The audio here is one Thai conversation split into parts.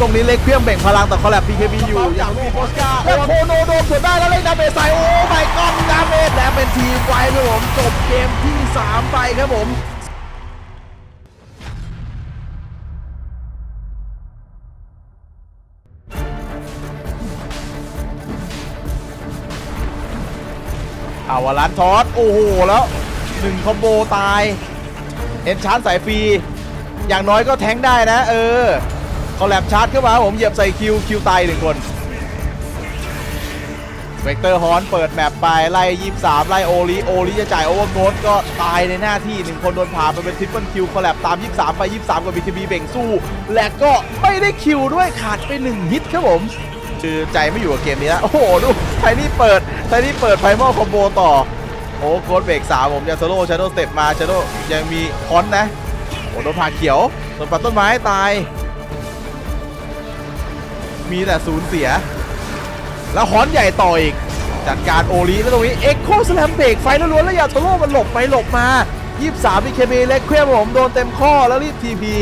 ตรงนี้เล็กเครื่องเบ่งพลังแต่คอลแลบ BKB อยู่อย่างมีโพสกาแล้วโคโนโดมสวนได้แล้วเล่นดาเมจใส่โอ้ไม่ก็ดาเมจและเป็นทีมไฟครับผมจบเกมที่ 3 ไปครับผมอาวาลันทอสโอ้โห แล้วหนึ่งคอมโบตาย เอ็นชาร์จสายฟรี อย่างน้อยก็แทงค์ได้นะ เออ คอลแลบชาร์จเข้ามาผมเหยียบใส่คิวคิวตายหนึ่งคนเวกเตอร์ฮอนเปิดแมปไปไล่23ไล่โอลิโอลิจะจ่ายโอเวอร์โกดก็ตายในหน้าที่หนึ่งคนโดนผ่าไปเป็นทริปเปิลคิวคอลแลบตาม23ไป23กับบีทีบีเบ่งสู้ และก็ไม่ได้คิวด้วยขาดไปหนึ่งฮิตครับผมคือใจไม่อยู่กับเกมนี้แล้วโอ้โหดูไทนี่เปิดไทนี่เปิดไพมอลคอมโบต่อโอ้โค้ดเบรกสามผมยาโซโล่ชาโดสเต็ปมาชาโดยังมีคอนนะโอ้โดนผ่าเขียวโดนปัดต้นไม้ตาย มีแต่ศูนย์เสีย แล้วฮอนใหญ่ต่ออีก จัดการโอลีแล้วตรงนี้เอ็กโคสแลมเบรกไฟล้วล้วนแล้วยาโซโล่มันหลบไปหลบมา 23มีเคเบเล็กเคลื่อนผมโดนเต็มข้อแล้วรีบทีพี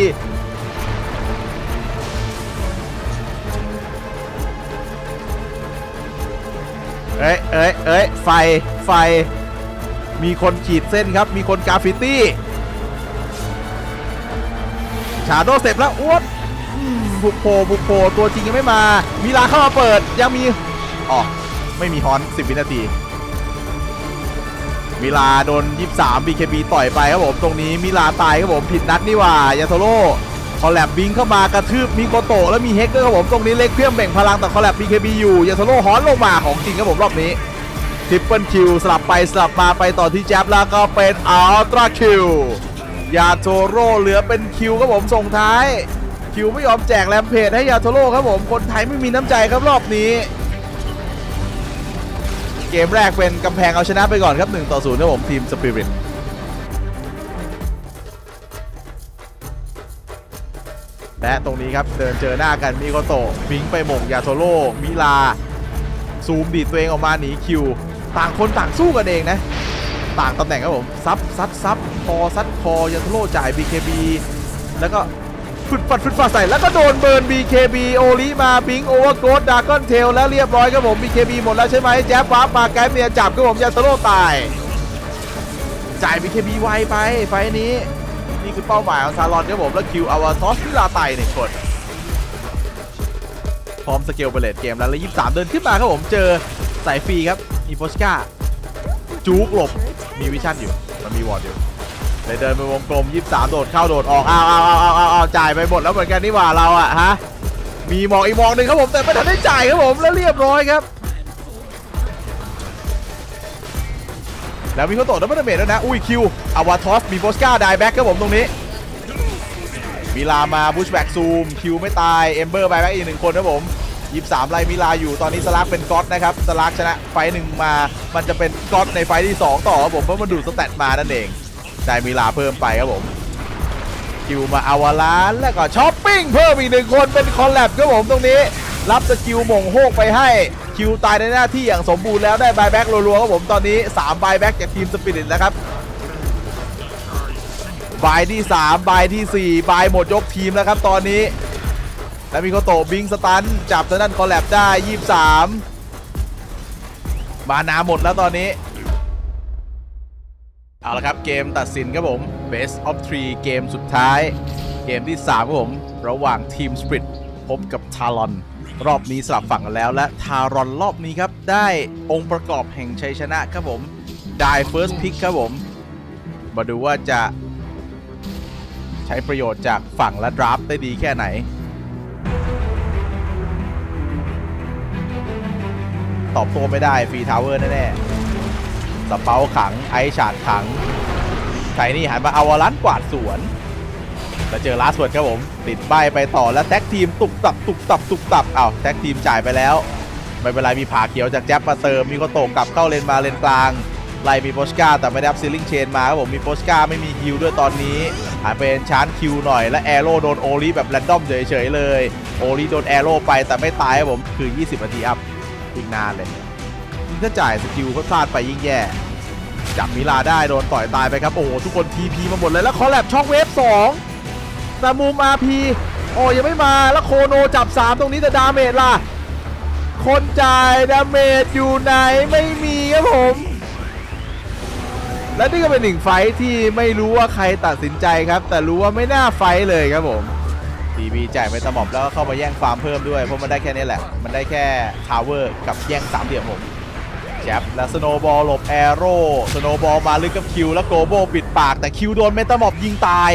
เอ้ยเอ้ยเอ้ยไฟ ไฟ มีคนขีดเส้นครับ มีคนกราฟิตี้ ชาโดเสร็จแล้วอ้วน บุกโผล่บุกโผล่ตัวจริงยังไม่มามีลาเข้ามาเปิดยังมีอ๋อไม่มีฮอน 10 วินาทีมิลาโดน 23 BKB ต่อยไปครับผม ตรงนี้มิลาตายครับผม ผิดนัดนี่ว่ายาโซโร่คอลแลบบิงเข้ามากระทืบมิโกโตะแล้วมีเฮกเกอร์ครับผมตรงนี้เล็กเครื่องเบ่งพลังแต่คอลแลบ BKB อยู่ยาโซโร่ฮอนลงมาของจริงครับผมรอบนี้ทริปเปิลคิวสลับไปสลับมาไปต่อที่แจ๊บแล้วก็เป็นอัลตร้าคิวยาโทโร่เหลือเป็นคิวครับผมส่งท้าย คิวไม่ยอมแจกแรมเพจให้ยาโทโร่ครับผม คนไทยไม่มีน้ำใจครับรอบนี้ เกมแรกเป็นกำแพงเอาชนะไปก่อนครับ 1 ต่อ 0 ครับผมทีมสปิริตและตรงนี้ครับเดินเจอหน้ากันมิโกโตะบิงไปหม่งยาโทโร่มิลา ซูมดีดตัวเองออกมาหนีคิว ต่างคนต่างสู้กันเองนะ ต่างตำแหน่งครับผมซับซัดซับคอซัดคอยันทโร่จ่าย BKB แล้วก็ ฟึดฟัดฟึดฟัดใส่แล้วก็โดนเบิร์น BKB โอลิมาบิงโอเวอร์โกดดากอนเทลแล้วเรียบร้อยครับผม BKB หมดแล้วใช่ไหมแจ๊บวามาแกมเมียจับครับผมยันทโร่ตาย จ่าย BKB ไวไปไฟนี้ นี่คือเป้าหมายของซารอนครับผมแล้วคิวอาวาทอสพิลาไตหนึ่งคนพร้อมสเกลเบลเลตเกมแล้วแล้ว23เดินขึ้นมาครับผมเจอสายฟรีครับอีโฟสกาจูกหลบมีวิชั่นอยู่มันมีวอร์ดอยู่ เลยเดินไปวงกลม 23 โดดเข้าโดดออกอ้าวอ้าวอ้าวอ้าวอ้าวอ้าจ่ายไปหมดแล้วเหมือนกันนี่หว่าเราอะฮะมีมองอีกมองหนึ่งครับผมแต่ไม่ทันได้จ่ายครับผมแล้วเรียบร้อยครับ แล้วมีเขาโตดดับเบิลเมจแล้วนะ อุ้ยคิวอาวาทอสมีโฟสกาไดแบ็กครับผมตรงนี้มิลามาบูชแบ็กซูมคิวไม่ตายเอมเบอร์ไปแบ็กอีกหนึ่งคนครับผม23ไล่มิลาอยู่ตอนนี้สลักเป็นก๊อตนะครับสลักชนะไฟหนึ่งมา มันจะเป็นก๊อตในไฟท์ที่ 2 ต่อครับผมเพราะมันดูดสแตทมานั่นเอง ได้มิลาเพิ่มไปครับผมคิวมาอาวาลานแล้วก็ช้อปปิ้งเพิ่มอีกหนึ่งคนเป็นคอลแลบครับผมตรงนี้ รับสกิลหม่งโฮกไปให้คิวตายในหน้าที่อย่างสมบูรณ์แล้วได้บายแบ็กรัวๆครับผมตอนนี้3บายแบ็กจากทีมสปิริตแล้วครับบายที่3บายทีสี่4บายหมดยกทีมแล้วครับตอนนี้ แล้วมีโคโตบิงสตันจับทางด้านคอลแลบได้ 23 มานาหมดแล้วตอนนี้ เอาละครับเกมตัดสินครับผม Best of 3เกมสุดท้าย เกมที่ 3 ครับผม ระหว่างทีมสปริตพบกับทารอน รอบนี้สลับฝั่งกันแล้วและทารอนรอบนี้ครับ ได้องค์ประกอบแห่งชัยชนะครับผมได้ First Pick ครับผม มาดูว่าจะ ใช้ประโยชน์จากฝั่งและดราฟได้ดีแค่ไหนตอบโต้ไม่ได้ฟรีทาวเวอร์แน่ๆ สเปาขังไอฉาดขังไทนี่หันมาเอาวาลันกวาดสวนแล้วเจอลาสเวิร์ดครับผม ติดใบไปต่อแล้วแท็กทีมตุกตับตุกตับตุกตับอ้าวแท็กทีมจ่ายไปแล้ว ไม่เป็นไรมีผ่าเขียวจากแจ๊บมาเติมมีโคโตกลับเข้าเลนมาเลนกลางไล่มีโปสกาแต่ไม่ได้รับซีลิงเชนมาครับผมมีโปสกาไม่มีฮิวด้วยตอนนี้หายเป็นชาร์จคิวหน่อยและแอโร่โดนโอลีแบบแรนดอมเฉยๆเลยโอลีโดนแอโร่ไปแต่ไม่ตายครับผมคือ 20นาทีอัพอีกนานเลย งถ้าจ่ายสกิลเขาพลาดไปยิ่งแย่ จับมิลาได้โดนต่อยตายไปครับ โอ้โห ทุกคนทีพีมาหมดเลย แล้วคอลแลบช่องเวฟ2แต่มุม RP โอ้ยังไม่มาแล้วโคโนจับ 3 ตรงนี้แต่ดาเมจล่ะ คนจ่ายดาเมจอยู่ไหนไม่มีครับผม และนี่ก็เป็นหนึ่งไฟที่ไม่รู้ว่าใครตัดสินใจครับ แต่รู้ว่าไม่น่าไฟเลยครับผมทีบีจ่ายไปตะหมอบแล้วก็เข้ามาแย่งฟาร์มเพิ่มด้วยเพราะมันได้แค่นี้แหละ มันได้แค่ทาวเวอร์กับแย่งสามเหลี่ยมผม แจ็บแล้วสโนบอลหลบแอโร่สโนบอลมาลึกกับคิว แล้วโกโบปิดปากแต่คิวโดนเมตาหมอบยิงตาย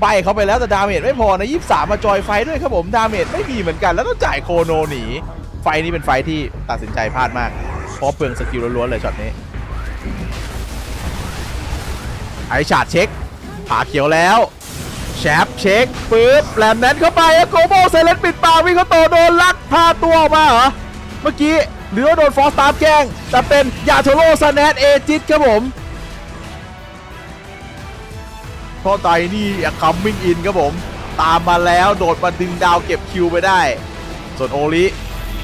ใบเขาไปแล้วแต่ดาเมจไม่พอนะ23มาจอยไฟด้วยครับผมดาเมจไม่มีเหมือนกัน แล้วต้องจ่ายโคโนหนี ไฟนี้เป็นไฟที่ตัดสินใจพลาดมาก เพราะเปลืองสกิลล้วนๆเลยช็อตนี้ ไอชาดเช็คผาเขียวแล้วแชปเช็คปึ๊บแหลมแนนเข้าไปแล้วโกโบเซเลนปิดปากวิ่งเขาโตโดนลักพาตัวออกมาเหรอเมื่อกี้ หรือว่าโดนฟอสตาร์ฟแกล้ง แต่เป็นยาโทโร่ซาแนตเอจิตครับผมพราะไตนี่คัมมิ่งอินครับผม ตามมาแล้วโดดมาดึงดาวเก็บคิวไปได้ ส่วนโอริ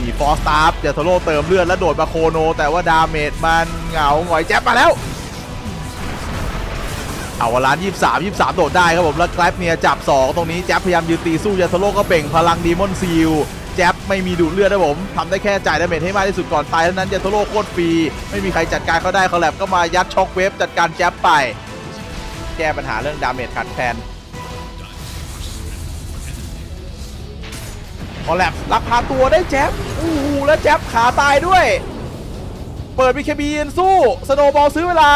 มีฟอสตาร์ยาโทโร่เติมเลือดแล้วโดดมาโคโน แต่ว่าดาเมจมันเหงาหงอยแจ๊บมาแล้ว เอาวาลาน23 23โดดได้ครับผม แล้วแกลบเนี่ยจับ 2 ตรงนี้แจ๊บพยายามยืนตีสู้ยาโทโลก็เบ่งพลังดีมอนซีล แจ๊บไม่มีดูดเลือดนะผมทำได้แค่จ่ายดาเมจให้มากที่สุดก่อนตายเท่านั้นยาทโลโคตรฟรี ไม่มีใครจัดการเขาได้เขาแลบก็มายัดช็อคเวฟจัดการแจ๊บไป แก้ปัญหาเรื่องดาเมจขาดแคลนพอแลบลักพาตัวได้แจ๊บอู้หูแล้วแจ๊บขาตายด้วย เปิดบีเคบีนสู้ สโนบอลซื้อเวลา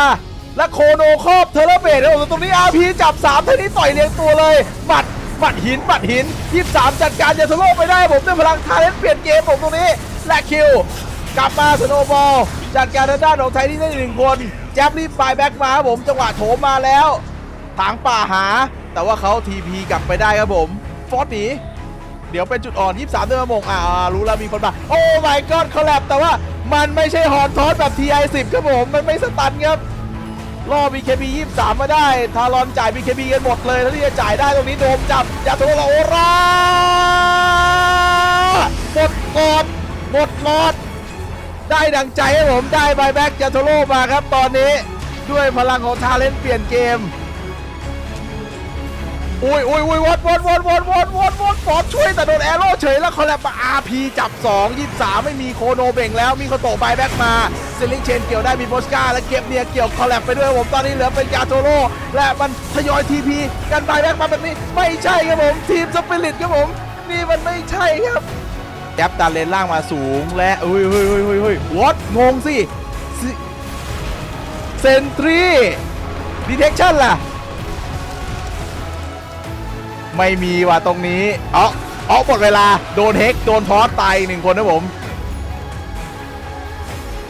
และโคโนครอบเทเลเบตแล้วตรงนี้อาพีจับ3ท่านี้ต่อยเรียงตัวเลยหมัด หมัดหินหมัดหิน23จัดการยาสโลไปได้ผมด้วยพลังทาเลนเปลี่ยนเกมผมตรงนี้และคิวกลับมาสโนบอลจัดการทางด้านของไทยที่ได้หนึ่งคน แจ็บรีบไฟแบ็กมาครับผมจังหวะโถมมาแล้วถางป่าหา แต่ว่าเขาทีพีกลับไปได้ครับผมฟอสหนีเดี๋ยวเป็นจุดอ่อน 23เดินมาโมงอ่ารู้แล้วมีคนมาโอ้ my god คอลแลบแต่ว่ามันไม่ใช่ฮอนทอสแบบ TI10 ครับผม มันไม่สตันครับ ล่อ BKB 23 มาได้ ทารอนจ่าย BKB กันหมดเลยแล้วที่จะจ่ายได้ตรงนี้โดมจับยาโทโรโอราหมดกอดหมดลอด ได้ดังใจให้ผมได้บายแบ็กยาโทโรมาครับตอนนี้ด้วยพลังของทาเลนเปลี่ยนเกม อุ้ยอุ้ยอุ้ยวอดวอดวอดวอดวอดวอดวอดฟอร์ช่วยแต่โดนแอโร่เฉยแล้วคอลแลบมา RP จับ2 23 ไม่มีโคโนเบ่งแล้วมีโคโตะบายแบ็กมาเซลิงเชนเกี่ยวได้มีโบสกาและเก็บเนียเกี่ยวคอลแลบไปด้วยครับผมตอนนี้เหลือเป็นยาโทโร่และมันทยอยทีพีกันบายแบ็กมาแบบนี้ไม่ใช่ครับผมทีมสปิริตครับผมนี่มันไม่ใช่ครับแอปดันเลนล่างมาสูงและอุ้ยอุ้ยอุ้ยอุ้ยอุ้ยวอดงงสิเซนทรีดีเทคชั่นล่ะ ไม่มีว่ะตรงนี้เอาเอาหมดเวลาโดนเฮกโดนทอสตายหนึ่งคนนะผม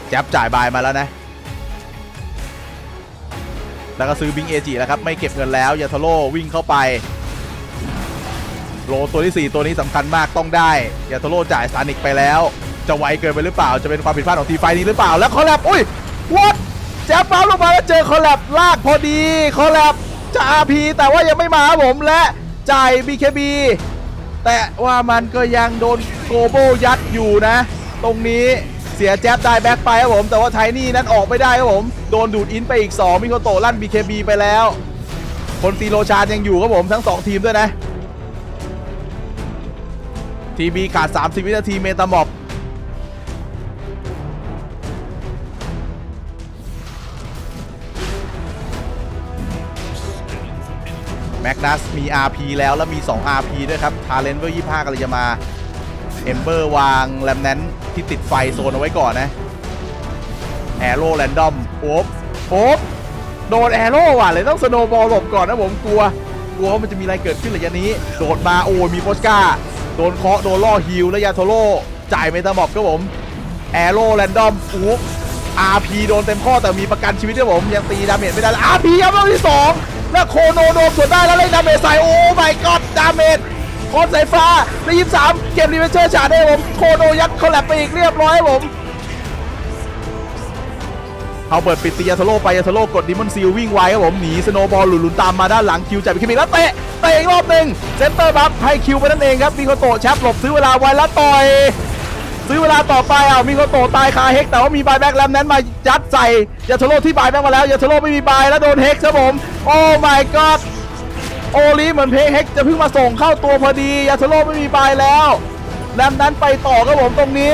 แจ๊บจ่ายบายมาแล้วนะ แล้วก็ซื้อบิงเอจิแล้วครับ ไม่เก็บเงินแล้วยาทาโร่วิ่งเข้าไป โลตัวที่ 4 ตัวนี้สำคัญมากต้องได้ยาทาโร่จ่ายสานิกไปแล้ว จะไวเกินไปหรือเปล่า จะเป็นความผิดพลาดของทีไฟนี้หรือเปล่า แล้วคอลแลบอุ้ยวัดแจ๊บปั๊บลงมาแล้วเจอคอลแลบลากพอดีคอลแลบจะ RP แต่ว่ายังไม่มาผมและ จ่าย BKB แต่ว่ามันก็ยังโดนโกโบยัดอยู่นะ ตรงนี้เสียแจ๊บได้แบ็คไปครับผม แต่ว่าไทนี่นั้นออกไม่ได้ครับผม โดนดูดอินไปอีก 2 มิโกโตลั่น BKB ไปแล้ว คนตีโรชานยังอยู่ครับผมทั้ง 2 ทีมด้วยนะทีบีขาด 30 วินาทีเมตาม็อบ กนัสมี RP แล้วแล้วมี 2 RP ด้วยครับทาเลนเวอร์25กำลังจะมาเอมเบอร์วางแลมแนนที่ติดไฟโซนเอาไว้ก่อนนะแอโร่แรนดอมโอ๊บโอ๊บโดนแอโร่ว่ะเลยต้องสโนบอลหลบก่อนนะผมกลัว กลัวว่ามันจะมีอะไรเกิดขึ้นระยะนี้ โดดมาโอ้มีโพสกาโดนเคาะโดนล่อฮิลและยาโทโร่จ่ายเมตาม็อบครับผมแอโร่แรนดอมอุ๊บ RP โดนเต็มข้อแต่มีประกันชีวิตครับผม ยังตีดาเมจไม่ได้แล้ว RP ครับรอบที่สอง แล้วโคโนโดนสวนได้แล้วเล่นดาเมจใส่โอ้ my god ดาเมจคอนสายฟ้าใน23เกมรีเวนเจอร์ฉาดได้ผมโคโนยัดคอลแลบไปอีกเรียบร้อยครับผมเอาเปิร์ดปิดตียาทโร่ไปยาทโร่กดดิมอนซิลวิ่งไวครับผมหนีสโนบอลหลุนๆตามมาด้านหลังคิวจับไปคิมิแล้วเตะเตะอีกรอบหนึ่งเซนเตอร์บัฟให้คิวไปนั่นเองครับมีโคโตะแชปหลบซื้อเวลาไว้แล้วต่อย ซื้อเวลาต่อไปอะมีโคโตตายคาเฮกแต่ว่ามีบายแบ็กแลมนั้นมายัดใส่ยาทโรที่บายแบ็กมาแล้วยาทโรไม่มีบายแล้วโดนเฮกครับผม โอ้ my god โอลีเหมือนเพเฮกจะเพิ่งมาส่งเข้าตัวพอดียาสโลไม่มีบายแล้วแลมนั้นไปต่อครับผมตรงนี้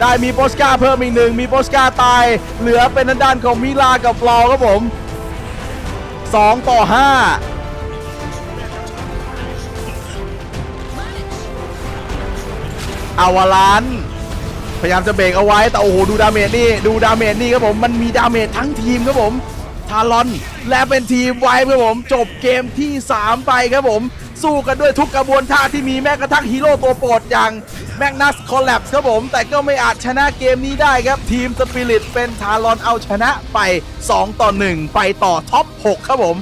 ได้มีโปสกาเพิ่มอีกหนึ่งมีโปสกาตาย เหลือเป็นด้านของมิลากับเราครับผม 2 ต่อ 5อาวาลาน ยายามจะเบรกเอาไว้แต่โอ้โหดูดาเมจนี่ดูดาเมจนี่ครับผมมันมีดาเมจทั้งทีมครับผมทารอนและเป็นทีมไว้ครับผม จบเกมที่ 3 ไปครับผม สู้กันด้วยทุกกระบวนท่าที่มีแม้กระทั่งฮีโร่ตัวโปรดอย่างแมกนัสคอลแลปครับผม แต่ก็ไม่อาจชนะเกมนี้ได้ครับ ทีมสปิริตเป็นทารอนเอาชนะไป 2 ต่อ 1 ไปต่อท็อป 6 ครับผม